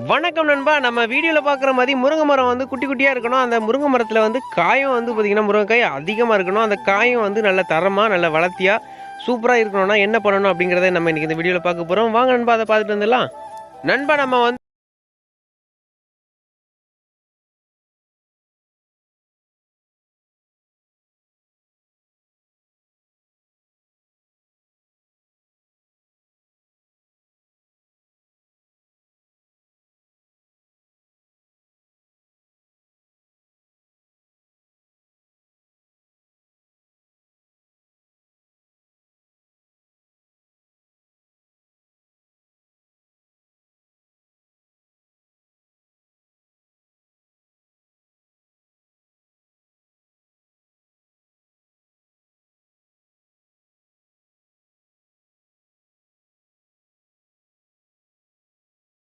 வணக்கம் நண்பா. நம்ம வீடியோவில் பார்க்குற மாதிரி முருங்கை மரம் வந்து குட்டி குட்டியாக இருக்கணும். அந்த முருங்கை மரத்தில் வந்து காயும் வந்து பார்த்திங்கன்னா முருங்கைக்காய் அதிகமாக இருக்கணும். அந்த காயும் வந்து நல்ல தரமாக நல்ல வளர்த்தியாக சூப்பராக இருக்கணும்னா என்ன பண்ணணும் அப்படிங்கிறத நம்ம இன்றைக்கி இந்த வீடியோவில் பார்க்க போகிறோம் வாங்க நண்பா அதை பார்த்துட்டு வந்துடலாம். நண்பா நம்ம வந்து